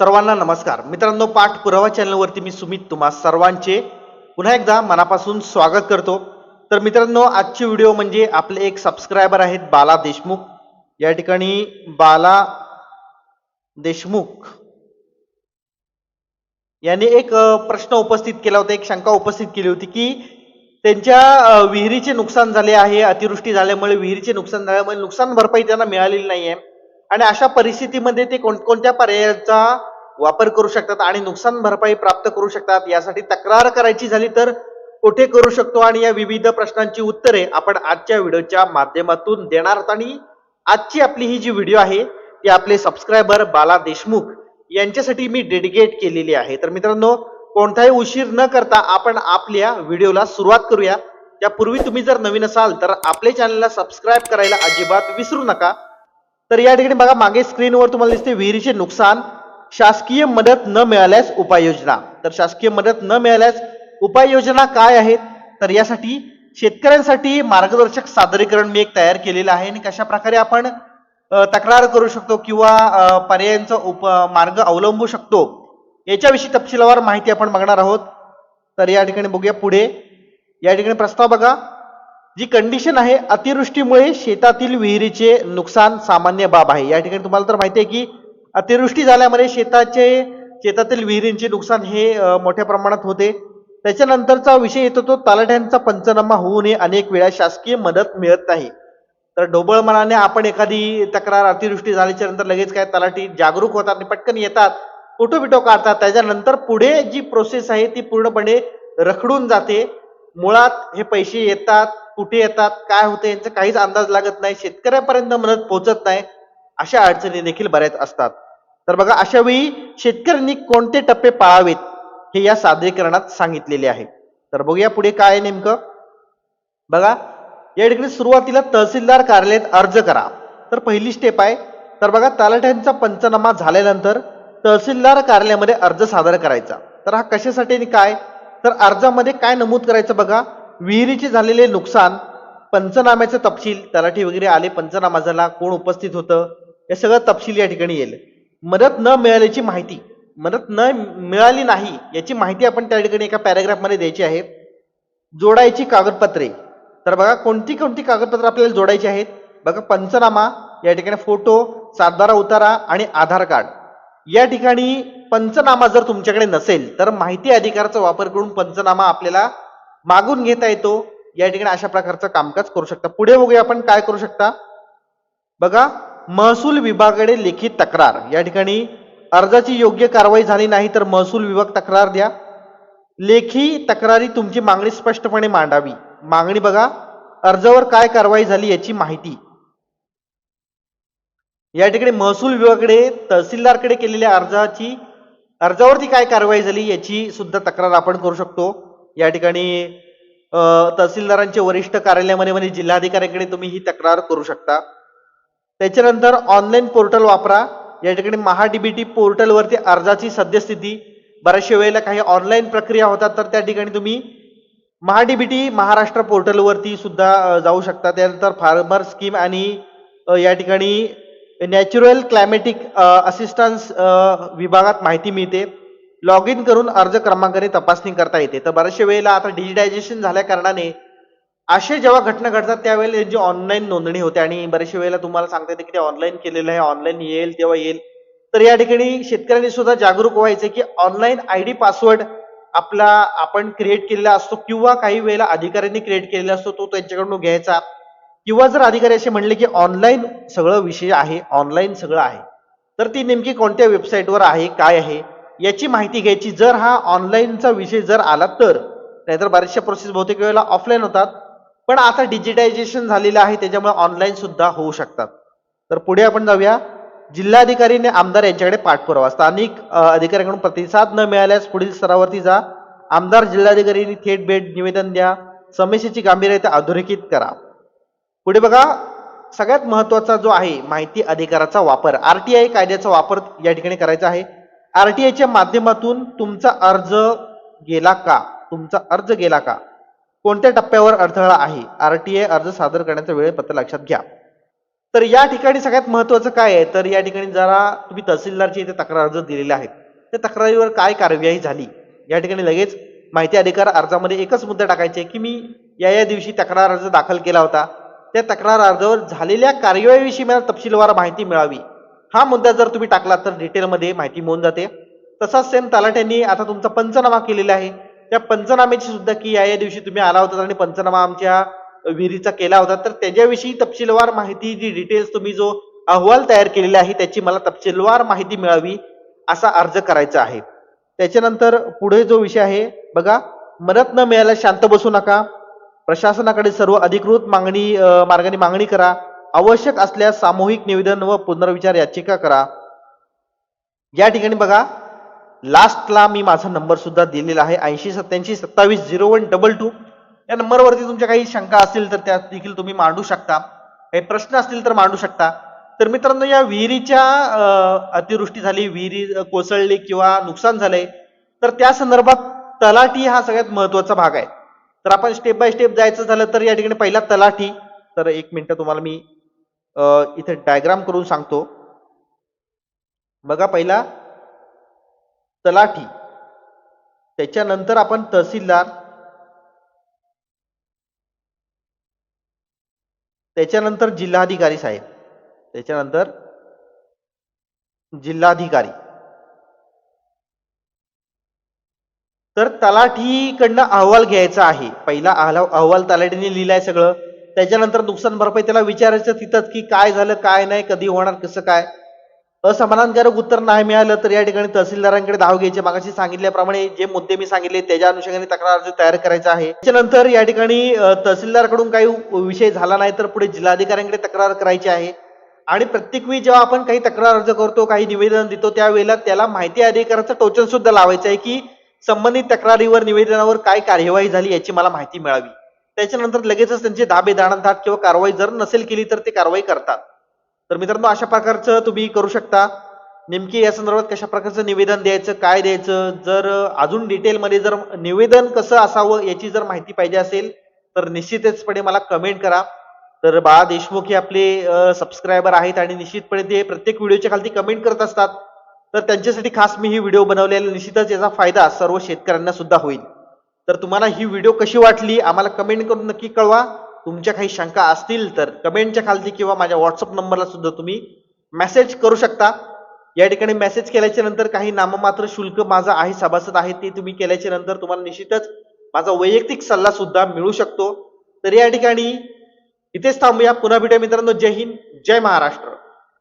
सर्वांना नमस्कार. मित्रांनो पाठ पुरावा चॅनलवरती मी सुमित तुम्हा सर्वांचे पुन्हा एकदा मनापासून स्वागत करतो. तर मित्रांनो आजची व्हिडिओ म्हणजे आपले एक सबस्क्रायबर आहेत बाला देशमुख. या ठिकाणी बाला देशमुख यांनी एक प्रश्न उपस्थित केला होता एक शंका उपस्थित केली होती की त्यांच्या विहिरीचे नुकसान झाले आहे अतिवृष्टी झाल्यामुळे विहिरीचे नुकसान झाल्यामुळे नुकसान भरपाई त्यांना मिळालेली नाहीये. आणि अशा परिस्थितीमध्ये ते कोणकोणत्या पर्यायाचा वापर करू शकतात आणि नुकसान भरपाई प्राप्त करू शकतात. यासाठी तक्रार करायची झाली तर कुठे करू शकतो? आणि या विविध प्रश्नांची उत्तरे आपण आजच्या व्हिडिओच्या माध्यमातून देणार आहोत. आणि आजची आपली ही जी व्हिडिओ आहे ती आपले सबस्क्रायबर बाला देशमुख यांच्यासाठी मी डेडिकेट केलेली आहे. तर मित्रांनो कोणताही उशीर न करता आपण आपल्या व्हिडिओला सुरुवात करूया. त्यापूर्वी तुम्ही जर नवीन असाल तर आपल्या चॅनलला सबस्क्राईब करायला अजिबात विसरू नका. तर या ठिकाणी बघा मागे स्क्रीनवर तुम्हाला दिसते विहिरीचे नुकसान. शासकीय मदत न मिळाल्यास उपाययोजना. तर शासकीय मदत न मिळाल्यास उपाययोजना काय आहेत? तर यासाठी शेतकऱ्यांसाठी मार्गदर्शक सादरीकरण मी एक तयार केलेलं आहे आणि कशा प्रकारे आपण तक्रार करू शकतो किंवा पर्यायांचा उप मार्ग अवलंबू शकतो याच्याविषयी तपशीलवार माहिती आपण बघणार आहोत. तर या ठिकाणी बघूया पुढे. या ठिकाणी प्रस्ताव बघा. जी कंडिशन आहे अतिवृष्टीमुळे शेतातील विहिरीचे नुकसान सामान्य बाब आहे. या ठिकाणी तुम्हाला तर माहिती आहे की अतिवृष्टी झाल्यामुळे शेताचे शेतातील विहिरींचे नुकसान हे मोठ्या प्रमाणात होते. त्याच्यानंतरचा विषय येतो तो तलाठ्यांचा पंचनामा होऊनही अनेक वेळा शासकीय मदत मिळत नाही. तर ढोबळ मनाने आपण एखादी तक्रार अतिवृष्टी झाल्याच्यानंतर लगेच काय तलाठी जागरूक होतात आणि पटकन येतात फोटो बिटो काढतात. त्याच्यानंतर पुढे जी प्रोसेस आहे ती पूर्णपणे रखडून जाते. मुळात हे पैसे येतात कुठे येतात काय होते यांचा काहीच अंदाज लागत नाही. शेतकऱ्यापर्यंत मदत पोहोचत नाही. अशा अडचणी देखील बऱ्याच असतात. तर बघा अशा वेळी शेतकऱ्यांनी कोणते टप्पे पाळावेत हे या सादरीकरणात सांगितलेले आहे. तर बघूया पुढे काय आहे नेमकं. बघा या ठिकाणी सुरुवातीला तहसीलदार कार्यालयात अर्ज करा. तर पहिली स्टेप आहे. तर बघा तलाठ्यांचा पंचनामा झाल्यानंतर तहसीलदार कार्यालयामध्ये अर्ज सादर करायचा. तर हा कशासाठी आणि काय? तर अर्जामध्ये काय नमूद करायचं बघा? विहिरीचे झालेले नुकसान पंचनाम्याचे तपशील तलाठी वगैरे आले पंचनामा झाला कोण उपस्थित होतं? हे सगळं तपशील या ठिकाणी येईल. मदत न मिळाल्याची माहिती मदत न मिळाली नाही याची माहिती आपण त्या ठिकाणी एका पॅरेग्राफमध्ये द्यायची आहे. जोडायची कागदपत्रे. तर बघा कोणती कोणती कागदपत्रं आपल्याला जोडायची आहेत? बघा पंचनामा या ठिकाणी फोटो सातबारा उतारा आणि आधार कार्ड. या ठिकाणी पंचनामा जर तुमच्याकडे नसेल तर माहिती अधिकाराचा वापर करून पंचनामा आपल्याला मागून घेता येतो. या ठिकाणी अशा प्रकारचं कामकाज करू शकता. पुढे बघूया आपण काय करू शकता. बघा महसूल विभागाकडे लेखी तक्रार. या ठिकाणी अर्जाची योग्य कारवाई झाली नाही तर महसूल विभाग तक्रार द्या. लेखी तक्रारी तुमची मागणी स्पष्टपणे मांडावी. मागणी बघा अर्जावर काय कारवाई झाली याची माहिती. या ठिकाणी महसूल विभागाकडे तहसीलदारकडे केलेल्या अर्जाची अर्जावरती काय कारवाई झाली याची सुद्धा तक्रार आपण करू शकतो. या ठिकाणी तहसीलदारांच्या तहसीलदारांचे वरिष्ठ कार्यालयामध्ये म्हणजे जिल्हाधिकाऱ्यांकडे तुम्ही ही तक्रार करू शकता. त्याच्यानंतर ऑनलाईन पोर्टल वापरा. या ठिकाणी महाडीबीटी पोर्टलवरती अर्जाची सद्यस्थिती. बऱ्याचशा वेळेला काही ऑनलाईन प्रक्रिया होतात तर त्या ठिकाणी तुम्ही महाडीबीटी महाराष्ट्र पोर्टलवरती सुद्धा जाऊ शकता. त्यानंतर फार्मर स्कीम आणि या ठिकाणी नॅचरल क्लायमॅटिक असिस्टन्स विभागात माहिती मिळते. लॉग इन करून अर्ज क्रमांकाने तपासणी करता येते. तर बऱ्याचशा वेळेला आता डिजिटायझेशन झाल्या कारणाने असे जेव्हा घटना घडतात त्यावेळेला त्यांची ऑनलाईन नोंदणी होते आणि बऱ्याचशा वेळेला तुम्हाला सांगता येते की ते ऑनलाईन केलेलं आहे ऑनलाईन येईल तेव्हा येईल. तर या ठिकाणी शेतकऱ्यांनी सुद्धा जागरूक व्हायचं की ऑनलाईन आय डी पासवर्ड आपला आपण क्रिएट केलेला असतो किंवा काही वेळेला अधिकाऱ्यांनी क्रिएट केलेला असतो तो त्यांच्याकडून घ्यायचा. किंवा जर अधिकारी असे म्हणले की ऑनलाईन सगळं विषय आहे ऑनलाईन सगळं आहे तर ती नेमकी कोणत्या वेबसाईटवर आहे काय आहे याची माहिती घ्यायची. जर हा ऑनलाईनचा विषय जर आला तर नाहीतर बऱ्याचशा प्रोसेस बहुतेक वेळेला ऑफलाईन होतात. पण आता डिजिटायझेशन झालेलं आहे त्याच्यामुळे ऑनलाईन सुद्धा होऊ शकतात. तर पुढे आपण जाऊया. जिल्हाधिकारी आणि आमदार यांच्याकडे पाठपुरावा. स्थानिक अधिकाऱ्यांकडून प्रतिसाद न मिळाल्यास पुढील स्तरावरती जा. आमदार जिल्हाधिकाऱ्यांनी थेट भेट निवेदन द्या. समस्येची गांभीर्यता अधोरेखित करा. पुढे बघा. सगळ्यात महत्त्वाचा जो आहे माहिती अधिकाराचा वापर. आरटीआय कायद्याचा वापर या ठिकाणी करायचा आहे. आरटीआयच्या माध्यमातून तुमचा अर्ज गेला का? तुमचा अर्ज गेला का? कोणत्या टप्प्यावर अडथळा आहे? आरटीआय अर्ज सादर करण्याचा वेळपत्र लक्षात घ्या. तर या ठिकाणी सगळ्यात महत्वाचं काय आहे? तर या ठिकाणी जरा तुम्ही तहसीलदारची इथे तक्रार अर्ज दिलेले आहेत. त्या तक्रारीवर काय कार्यवाही झाली? या ठिकाणी लगेच माहिती अधिकार अर्जामध्ये एकच मुद्दा टाकायचे की मी या या दिवशी तक्रार अर्ज दाखल केला होता. त्या तक्रार अर्जावर झालेल्या कार्यवाहीविषयी मला तपशीलवार माहिती मिळावी. हा मुद्दा जर तुम्ही टाकला तर डिटेलमध्ये माहिती मिळून जाते. तसाच सेम तलाट्यांनी आता तुमचा पंचनामा केलेला आहे. त्या पंचनाम्याची सुद्धा की या या दिवशी तुम्ही आला होता आणि पंचनामा आमच्या विहिरीचा केला होता. तर त्याच्याविषयी तपशीलवार माहिती जी डिटेल्स तुम्ही जो अहवाल तयार केलेला आहे त्याची मला तपशीलवार माहिती मिळावी असा अर्ज करायचा आहे. त्याच्यानंतर पुढे जो विषय आहे बघा मदत न मिळाल्यास शांत बसू नका. प्रशासनाकडे सर्व अधिकृत मागणी मार्गाने मागणी करा. आवश्यक असल्यास सामूहिक निवेदन व पुनर्विचार याचिका करा. या ठिकाणी बघा लास्टला मी माझा नंबर सुद्धा दिलेला आहे. ऐंशी सत्याऐंशी सत्तावीस झिरो वन डबल टू या नंबरवरती तुमच्या काही शंका असतील तर त्या देखील तुम्ही मांडू शकता. काही प्रश्न असतील तर मांडू शकता. तर मित्रांनो या विहिरीच्या अतिवृष्टी झाली विहिरी कोसळली किंवा नुकसान झालंय तर त्या संदर्भात तलाठी हा सगळ्यात महत्त्वाचा भाग आहे. तर आपण स्टेप बाय स्टेप जायचं झालं तर या ठिकाणी पहिला तलाठी. तर एक मिनिट तुम्हाला मी इथे डायग्राम करून सांगतो. बघा पहिला तलाठी. त्याच्यानंतर आपण तहसीलदार. त्याच्यानंतर जिल्हाधिकारी साहेब. त्याच्यानंतर जिल्हाधिकारी. तर तलाठीकडनं अहवाल घ्यायचा आहे. पहिला अहला- अहवाल तलाठीने लिहिलाय सगळं. त्याच्यानंतर नुकसान भरपाई त्याला विचारायचं तिथंच की काय झालं काय नाही कधी होणार कसं काय? असमाधानकारक उत्तर नाही मिळालं तर या ठिकाणी तहसीलदारांकडे धाव घ्यायचे. मागाशी सांगितल्याप्रमाणे जे मुद्दे मी सांगितले त्याच्या अनुषंगाने तक्रार अर्ज तयार करायचा आहे. त्याच्यानंतर या ठिकाणी तहसीलदारकडून काही विषय झाला नाही तर पुढे जिल्हाधिकाऱ्यांकडे तक्रार करायची आहे. आणि प्रत्येक वेळी जेव्हा आपण काही तक्रार अर्ज करतो काही निवेदन देतो त्यावेळेला त्याला माहिती अधिकाराचं टोचन सुद्धा लावायचं आहे की संबंधित तक्रारीवर निवेदनावर काय कार्यवाही झाली याची मला माहिती मिळावी. त्याच्यानंतर लगेचच त्यांचे धाबे दाणादाट किंवा कारवाई जर नसेल केली तर ते कारवाई करतात. तर मित्रांनो अशा प्रकारचं तुम्ही करू शकता. नेमकी या संदर्भात कशा प्रकारचं निवेदन द्यायचं काय द्यायचं जर अजून डिटेलमध्ये जर निवेदन कसं असावं याची जर माहिती पाहिजे असेल तर निश्चितचपणे मला कमेंट करा. तर बाळा देशमुख हे आपले सबस्क्रायबर आहेत आणि निश्चितपणे ते प्रत्येक व्हिडिओच्या खालती कमेंट करत असतात. तर त्यांच्यासाठी खास मी ही व्हिडिओ बनवलेला निश्चितच याचा फायदा सर्व शेतकऱ्यांना सुद्धा होईल. तर तुम्हाला ही व्हिडिओ कशी वाटली आम्हाला कमेंट करून नक्की कळवा. तुमच्या काही शंका असतील तर कमेंटच्या खालती किंवा माझ्या व्हॉट्सअप नंबरला सुद्धा तुम्ही मेसेज करू शकता. या ठिकाणी मेसेज केल्याच्यानंतर काही नाममात्र शुल्क माझा आहे सभासद आहे ते तुम्ही केल्याच्यानंतर तुम्हाला निश्चितच माझा वैयक्तिक सल्ला सुद्धा मिळू शकतो. तर या ठिकाणी इथेच थांबूया. पुन्हा भेटूया मित्रांनो. जय हिंद जय महाराष्ट्र.